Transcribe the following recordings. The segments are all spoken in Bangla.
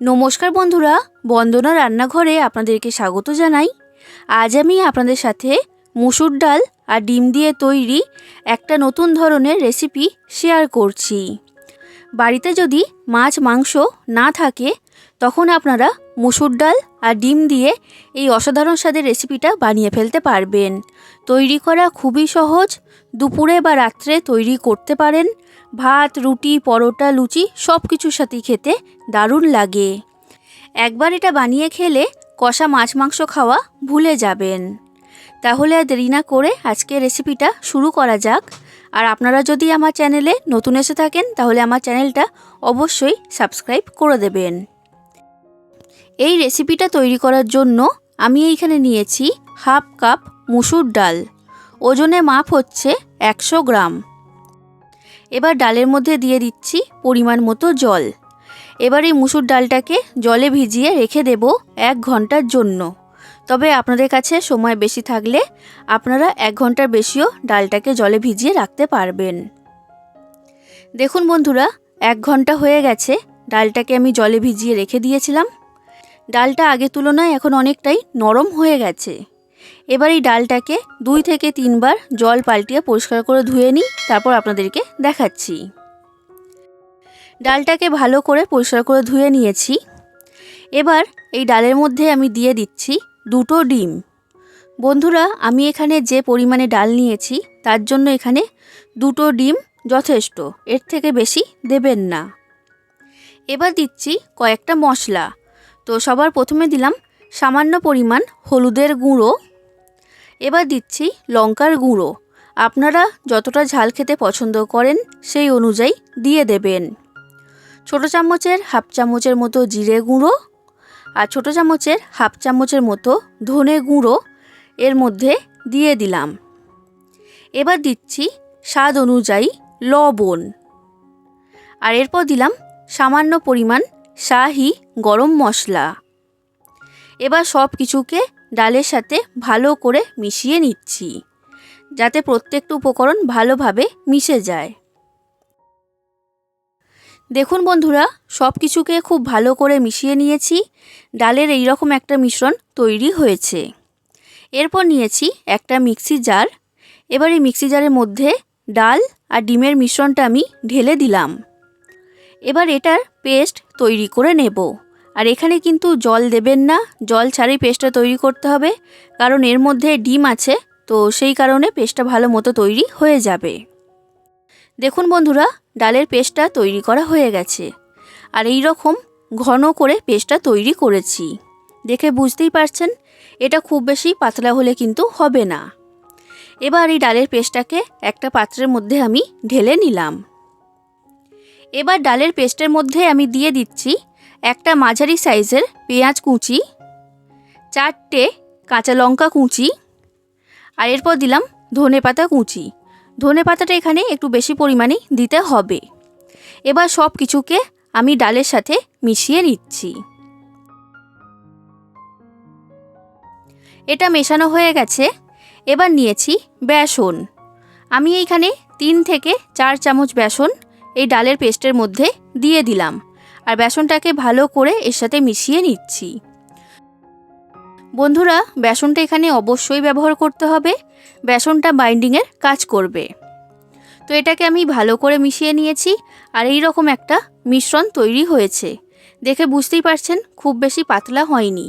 নমস্কার বন্ধুরা, বন্দনা রান্নাঘরে আপনাদেরকে স্বাগত জানাই। আজ আমি আপনাদের সাথে মুসুর ডাল আর ডিম দিয়ে তৈরি একটা নতুন ধরনের রেসিপি শেয়ার করছি। বাড়িতে যদি মাছ, মাংস না থাকে, তখন আপনারা মুসুর ডাল আর ডিম দিয়ে এই অসাধারণ স্বাদের রেসিপিটা বানিয়ে ফেলতে পারবেন। তৈরি করা খুবই সহজ। দুপুরে বা রাত্রে তৈরি করতে পারেন। ভাত, রুটি, পরোটা, লুচি সব কিছুর সাথেই খেতে দারুণ লাগে। একবার এটা বানিয়ে খেলে কষা মাছ মাংস খাওয়া ভুলে যাবেন। তাহলে আর দেরি না করে আজকে রেসিপিটা শুরু করা যাক। আর আপনারা যদি আমার চ্যানেলে নতুন এসে থাকেন, তাহলে আমার চ্যানেলটা অবশ্যই সাবস্ক্রাইব করে দেবেন। এই রেসিপিটা তৈরি করার জন্য আমি এইখানে নিয়েছি হাফ কাপ মুসুর ডাল। ওজনে মাপ হচ্ছে একশো গ্রাম। এবার ডালের মধ্যে দিয়ে দিচ্ছি পরিমাণ মতো জল। এবার এই মুসুর ডালটাকে জলে ভিজিয়ে রেখে দেব এক ঘণ্টার জন্য। তবে আপনাদের কাছে সময় বেশি থাকলে আপনারা এক ঘণ্টার বেশিও ডালটাকে জলে ভিজিয়ে রাখতে পারবেন। দেখুন বন্ধুরা, এক ঘণ্টা হয়ে গেছে, ডালটাকে আমি জলে ভিজিয়ে রেখে দিয়েছিলাম। ডালটা আগের তুলনায় এখন অনেকটাই নরম হয়ে গেছে। এবার এই ডালটাকে দুই থেকে তিনবার জল পাল্টিয়ে পরিষ্কার করে ধুয়ে নিই, তারপর আপনাদেরকে দেখাচ্ছি। ডালটাকে ভালো করে পরিষ্কার করে ধুয়ে নিয়েছি। এবার এই ডালের মধ্যে আমি দিয়ে দিচ্ছি দুটো ডিম। বন্ধুরা, আমি এখানে যে পরিমাণে ডাল নিয়েছি, তার জন্য এখানে দুটো ডিম যথেষ্ট, এর থেকে বেশি দেবেন না। এবার দিচ্ছি কয়েকটা মশলা। তো সবার প্রথমে দিলাম সামান্য পরিমাণ হলুদের গুঁড়ো। এবার দিচ্ছি লঙ্কার গুঁড়ো। আপনারা যতটা ঝাল খেতে পছন্দ করেন সেই অনুযায়ী দিয়ে দেবেন। ছোটো চামচের হাফ চামচের মতো জিরে গুঁড়ো আর ছোটো চামচের হাফ চামচের মতো ধনে গুঁড়ো এর মধ্যে দিয়ে দিলাম। এবার দিচ্ছি স্বাদ অনুযায়ী লবণ। আর এরপর দিলাম সামান্য পরিমাণ শাহি গরম মশলা। এবার সব কিছুকে ডালের সাথে ভালো করে মিশিয়ে নিচ্ছি, যাতে প্রত্যেকটা উপকরণ ভালোভাবে মিশে যায়। দেখুন বন্ধুরা সব কিছুকে খুব ভালো করে মিশিয়ে নিয়েছি। ডালের এই রকম একটা মিশ্রণ তৈরি হয়েছে। এরপর নিয়েছি একটা মিক্সি জার। এবার এই মিক্সি জারের মধ্যে ডাল আর ডিমের মিশ্রণটা আমি ঢেলে দিলাম। এবার এটার পেস্ট তৈরি করে নেব। আর এখানে কিন্তু জল দেবেন না, জল ছাড়াই পেস্টটা তৈরি করতে হবে, কারণ এর মধ্যে ডিম আছে, তো সেই কারণে পেস্টটা ভালো মতো তৈরি হয়ে যাবে। দেখুন বন্ধুরা, ডালের পেস্টটা তৈরি করা হয়ে গেছে। আর এই রকম ঘন করে পেস্টটা তৈরি করেছি। দেখে বুঝতেই পারছেন, এটা খুব বেশি পাতলা হলে কিন্তু হবে না। এবার এই ডালের পেস্টটাকে একটা পাত্রের মধ্যে আমি ঢেলে নিলাম। এবার ডালের পেস্টের মধ্যে আমি দিয়ে দিচ্ছি একটা মাঝারি সাইজের পেঁয়াজ কুচি, চারটে কাঁচা লঙ্কা কুচি আর এরপর দিলাম ধনে পাতা কুচি। ধনে পাতাটা এখানে একটু বেশি পরিমাণে দিতে হবে। এবার সব কিছুকে আমি ডালের সাথে মিশিয়ে নিচ্ছি। এটা মেশানো হয়ে গেছে। এবার নিয়েছি বেসন। আমি এইখানে তিন থেকে চার চামচ বেসন এই ডালের পেস্টের মধ্যে দিয়ে দিলাম আর বেসনটাকে ভালো করে এর সাথে মিশিয়ে নিচ্ছি। বন্ধুরা, বেসনটা এখানে অবশ্যই ব্যবহার করতে হবে। বেসনটা বাইন্ডিংয়ের কাজ করবে। তো এটাকে আমি ভালো করে মিশিয়ে নিয়েছি আর এই রকম একটা মিশ্রণ তৈরি হয়েছে। দেখে বুঝতেই পারছেন, খুব বেশি পাতলা হয়নি।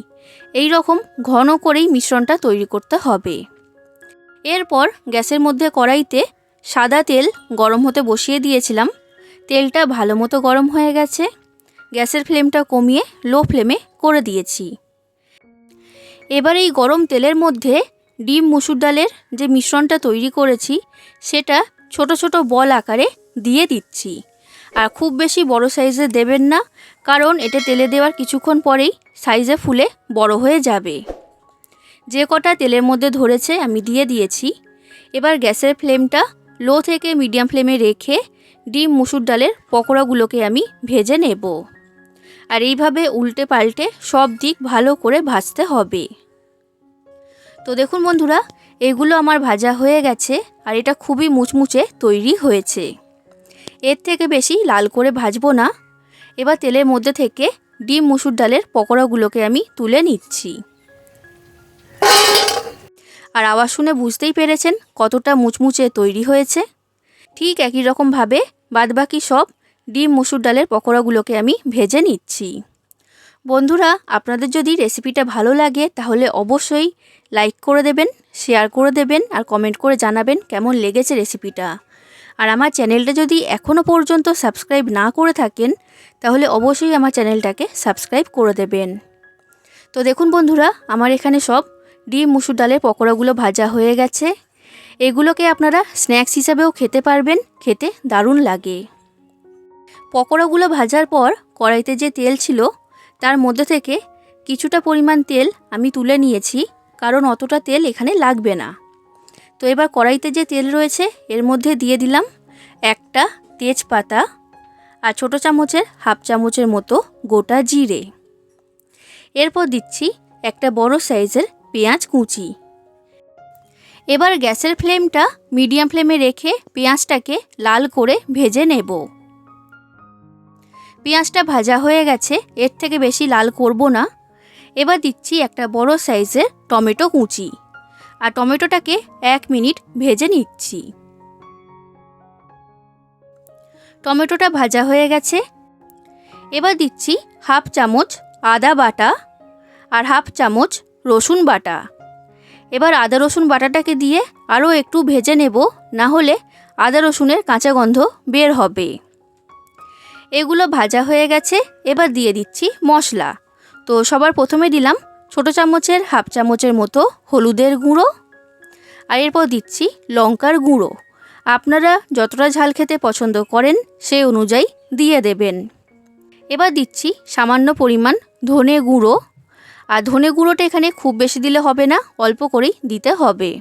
এই রকম ঘন করেই মিশ্রণটা তৈরি করতে হবে। এরপর গ্যাসের মধ্যে কড়াইতে সাদা তেল গরম হতে বসিয়ে দিয়েছিলাম। তেলটা ভালো মতো গরম হয়ে গেছে। গ্যাসের ফ্লেমটা কমিয়ে লো ফ্লেমে করে দিয়েছি। এবার এই গরম তেলের মধ্যে ডিম, মুসুর ডালের যে মিশ্রণটা তৈরি করেছি, সেটা ছোট ছোট বল আকারে দিয়ে দিচ্ছি। আর খুব বেশি বড় সাইজে দেবেন না, কারণ এটা তেলে দেওয়ার কিছুক্ষণ পরেই সাইজে ফুলে বড় হয়ে যাবে। যে কটা তেলের মধ্যে ধরেছে আমি দিয়ে দিয়েছি। এবার গ্যাসের ফ্লেমটা লো থেকে মিডিয়াম ফ্লেমে রেখে ডিম, মুসুর ডালের পকোড়াগুলোকে আমি ভেজে নেব। আর এইভাবে উল্টে পাল্টে সব দিক ভালো করে ভাজতে হবে। তো দেখুন বন্ধুরা, এগুলো আমার ভাজা হয়ে গেছে আর এটা খুবই মুচমুচে তৈরি হয়েছে। এর থেকে বেশি লাল করে ভাজবো না। এবার তেলের মধ্যে থেকে ডিম, মুসুর ডালের পকোড়াগুলোকে আমি তুলে নিচ্ছি। আর আওয়াজ শুনে বুঝতেই পেরেছেন কতটা মুচমুচে তৈরি হয়েছে। ঠিক একই রকমভাবে বাদবাকি সব ডিম, মুসুর ডালের পকোড়াগুলোকে আমি ভেজে নিচ্ছি। বন্ধুরা, আপনাদের যদি রেসিপিটা ভালো লাগে, তাহলে অবশ্যই লাইক করে দেবেন, শেয়ার করে দেবেন আর কমেন্ট করে জানাবেন কেমন লেগেছে রেসিপিটা। আর আমার চ্যানেলটা যদি এখনও পর্যন্ত সাবস্ক্রাইব না করে থাকেন, তাহলে অবশ্যই আমার চ্যানেলটাকে সাবস্ক্রাইব করে দেবেন। তো দেখুন বন্ধুরা, আমার এখানে সব ডিম, মুসুর ডালের পকোড়াগুলো ভাজা হয়ে গেছে। এগুলোকে আপনারা স্ন্যাক্স হিসাবেও খেতে পারবেন, খেতে দারুণ লাগে। পকোড়াগুলো ভাজার পর কড়াইতে যে তেল ছিল, তার মধ্যে থেকে কিছুটা পরিমাণ তেল আমি তুলে নিয়েছি, কারণ অতটা তেল এখানে লাগবে না। তো এবার কড়াইতে যে তেল রয়েছে, এর মধ্যে দিয়ে দিলাম একটা তেজপাতা আর ছোটো চামচের, হাফ চামচের মতো গোটা জিরে। এরপর দিচ্ছি একটা বড় সাইজের পেঁয়াজ কুচি। এবার গ্যাসের ফ্লেমটা মিডিয়াম ফ্লেমে রেখে পেঁয়াজটাকে লাল করে ভেজে নেব। পেঁয়াজটা ভাজা হয়ে গেছে, এর থেকে বেশি লাল করব না। এবার দিচ্ছি একটা বড় সাইজের টমেটো কুচি। আর টমেটোটাকে এক মিনিট ভেজে নিচ্ছি। টমেটোটা ভাজা হয়ে গেছে। এবার দিচ্ছি হাফ চামচ আদা বাটা আর হাফ চামচ রসুন বাটা। এবার আদা, রসুন বাটাটাকে দিয়ে আরও একটু ভেজে নেব, না হলে আদা, রসুনের কাঁচা গন্ধ বের হবে। এগুলো ভাজা হয়ে গেছে, এবার দিয়ে দিচ্ছি মশলা। তো সবার প্রথমে দিলাম ছোটো চামচের, হাফ চামচের মতো হলুদের গুঁড়ো। আর এরপর দিচ্ছি লঙ্কার গুঁড়ো। আপনারা যতটা ঝাল খেতে পছন্দ করেন সেই অনুযায়ী দিয়ে দেবেন। এবার দিচ্ছি সামান্য পরিমাণ ধনে গুঁড়ো। আর ধনে গুঁড়োটা এখানে খুব বেশি দিলে হবে না, অল্প করেই দিতে হবে।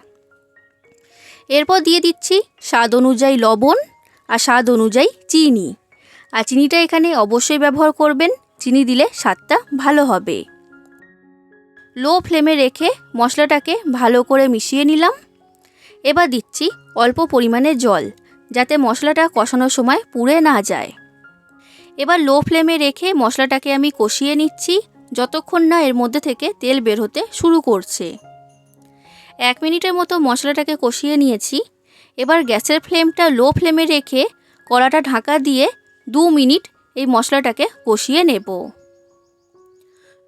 এরপর দিয়ে দিচ্ছি স্বাদ অনুযায়ী লবণ আর স্বাদ অনুযায়ী চিনি। আর চিনিটা এখানে অবশ্যই ব্যবহার করবেন, চিনি দিলে স্বাদটা ভালো হবে। লো ফ্লেমে রেখে মশলাটাকে ভালো করে মিশিয়ে নিলাম। এবার দিচ্ছি অল্প পরিমাণে জল, যাতে মশলাটা কষানোর সময় পুড়ে না যায়। এবার লো ফ্লেমে রেখে মশলাটাকে আমি কষিয়ে নিচ্ছি যতক্ষণ না এর মধ্যে থেকে তেল বের হতে শুরু করছে। এক মিনিটের মতো মশলাটাকে কষিয়ে নিয়েছি। এবার গ্যাসের ফ্লেমটা লো ফ্লেমে রেখে কড়াটা ঢাকা দিয়ে দু মিনিট এই মশলাটাকে কষিয়ে নেব।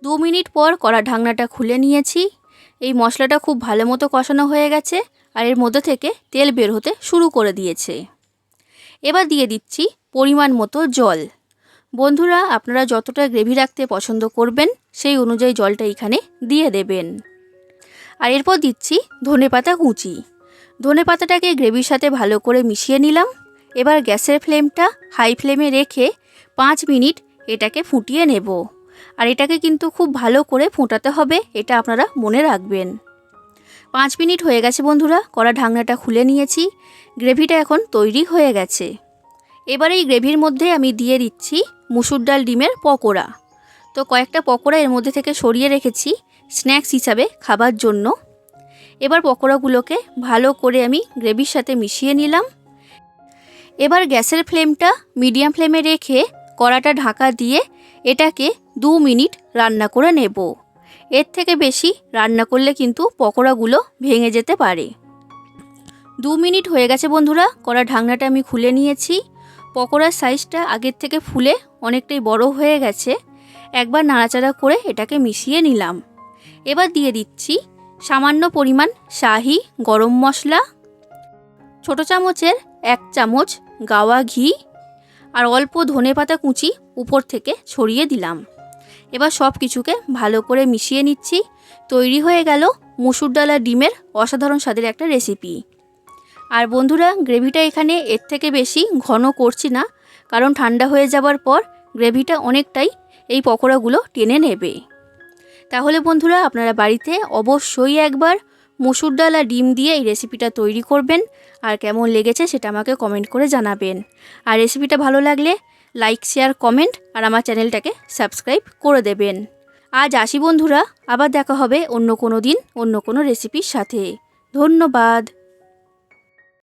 দু মিনিট পর কড়া ঢাকনাটা খুলে নিয়েছি। এই মশলাটা খুব ভালো মতো কষানো হয়ে গেছে আর এর মধ্যে থেকে তেল বের হতে শুরু করে দিয়েছে। এবার দিয়ে দিচ্ছি পরিমাণ মতো জল। বন্ধুরা, আপনারা যতটা গ্রেভি রাখতে পছন্দ করবেন, সেই অনুযায়ী জলটা এখানে দিয়ে দেবেন। আর এরপর দিচ্ছি ধনে পাতা কুচি। ধনে পাতাটাকে গ্রেভির সাথে ভালো করে মিশিয়ে নিলাম। এবার গ্যাসের ফ্লেমটা হাই ফ্লেমে রেখে পাঁচ মিনিট এটাকে ফুটিয়ে নেব। আর এটাকে কিন্তু খুব ভালো করে ফোটাতে হবে, এটা আপনারা মনে রাখবেন। পাঁচ মিনিট হয়ে গেছে বন্ধুরা, কড়া ঢাকনাটা খুলে নিয়েছি। গ্রেভিটা এখন তৈরি হয়ে গেছে। এবার এই গ্রেভির মধ্যে আমি দিয়ে দিচ্ছি মুসুর ডাল, ডিমের পকোড়া। তো কয়েকটা পকোড়া এর মধ্যে থেকে সরিয়ে রেখেছি স্ন্যাক্স হিসাবে খাবার জন্য। এবার পকোড়াগুলোকে ভালো করে আমি গ্রেভির সাথে মিশিয়ে নিলাম। এবার গ্যাসের ফ্লেমটা মিডিয়াম ফ্লেমে রেখে কড়াটা ঢাকা দিয়ে এটাকে দু মিনিট রান্না করে নেব। এর থেকে বেশি রান্না করলে কিন্তু পকোড়াগুলো ভেঙে যেতে পারে। দু মিনিট হয়ে গেছে বন্ধুরা, কড়া ঢাকনাটা আমি খুলে নিয়েছি। পকোড়ার সাইজটা আগের থেকে ফুলে অনেকটাই বড় হয়ে গেছে, একবার নাড়াচাড়া করে এটাকে মিশিয়ে নিলাম। এবার দিয়ে দিচ্ছি সামান্য পরিমাণ শাহি গরম মশলা, ছোট চামচের এক চামচ গাওয়া ঘি আর অল্প ধনে পাতা কুচি উপর থেকে ছড়িয়ে দিলাম। এবার সব কিছুকে ভালো করে মিশিয়ে নিচ্ছি। তৈরি হয়ে গেল মুসুর ডাল ডিমের অসাধারণ স্বাদের একটা রেসিপি। আর বন্ধুরা, গ্রেভিটা এখানে এর থেকে বেশি ঘন করছি না, কারণ ঠান্ডা হয়ে যাবার পর গ্রেভিটা অনেকটাই এই পকোড়াগুলো টেনে নেবে। তাহলে বন্ধুরা, আপনারা বাড়িতে অবশ্যই একবার মুসুর ডাল আর ডিম দিয়ে এই রেসিপিটা তৈরি করবেন, আর কেমন লেগেছে সেটা আমাকে কমেন্ট করে জানাবেন। আর রেসিপিটা ভালো লাগলে লাইক, শেয়ার, কমেন্ট, আর আমার চ্যানেলটাকে সাবস্ক্রাইব করে দেবেন। আজ আসি বন্ধুরা, আবার দেখা হবে অন্য কোনো দিন, অন্য কোনো রেসিপির সাথে। ধন্যবাদ।